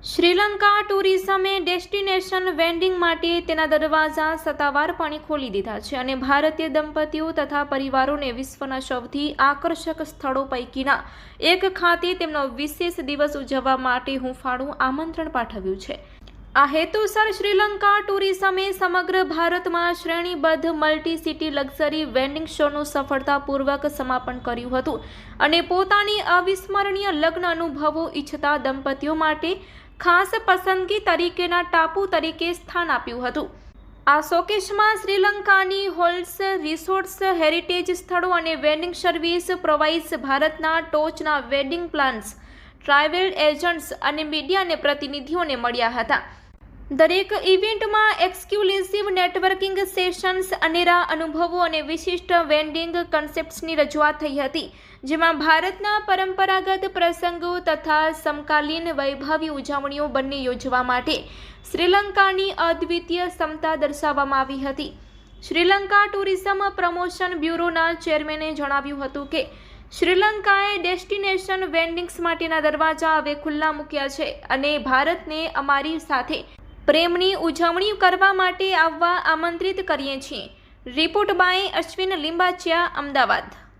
Sri Lanka ટુરિઝમે destination vending માટે તેના દરવાજા સત્તાવારપણે ખોલી દીધા છે અને ભારતીય દંપતીઓ તથા પરિવારોને વિશ્વના સૌથી આકર્ષક સ્થળો પૈકીના એક ખાતે તેમનો વિશેષ દિવસ ઉજવવા માટે હુંફાળું આમંત્રણ પાઠવ્યું છે. આ હેતુસર શ્રીલંકા ટુરિઝમે સમગ્ર ભારતમાં શ્રેણીબદ્ધ મલ્ટી સિટી લક્ઝરી વેન્ડિંગ શોનું સફળતાપૂર્વક સમાપન કર્યું હતું અને પોતાની અવિસ્મરણીય લગ્ન અનુભવો ઈચ્છતા દંપતીઓ માટે ખાસ પસંદગી તરીકેના ટાપુ તરીકે સ્થાન આપ્યું હતું. આ શોકેશમાં શ્રીલંકાની હોલ્સ, રિસોર્ટ્સ, હેરિટેજ સ્થળો અને વેડિંગ સર્વિસ પ્રોવાઇડ્સ ભારતના ટોચના વેડિંગ પ્લાન્સ ટ્રાવેલ એજન્ટ્સ અને મીડિયાને પ્રતિનિધિઓને મળ્યા હતા. દરેક ઇવેન્ટમાં એક્સક્લુઝિવ નેટવર્કિંગ સેશન્સ, અનેરા અનુભવો અને વિશિષ્ટ વેન્ડિંગ કન્સેપ્ટ્સની રજૂઆત થઈ હતી, જેમાં ભારતના પરંપરાગત પ્રસંગો તથા સમકાલીન વૈભવી ઉજવણીઓ બંને યોજવા માટે શ્રીલંકાની અદ્વિતીય ક્ષમતા દર્શાવવામાં આવી હતી. શ્રીલંકા ટુરિઝમ પ્રમોશન બ્યુરોના ચેરમેને જણાવ્યું હતું કે શ્રીલંકાએ ડેસ્ટિનેશન વેન્ડિંગ્સ માટેના દરવાજા હવે ખુલ્લા મૂક્યા છે અને ભારતને અમારી સાથે પ્રેમની ઉજવણી કરવા માટે આવવા આમંત્રિત કરીએ છીએ. Report by Ashwin Limbachiya, Ahmedabad.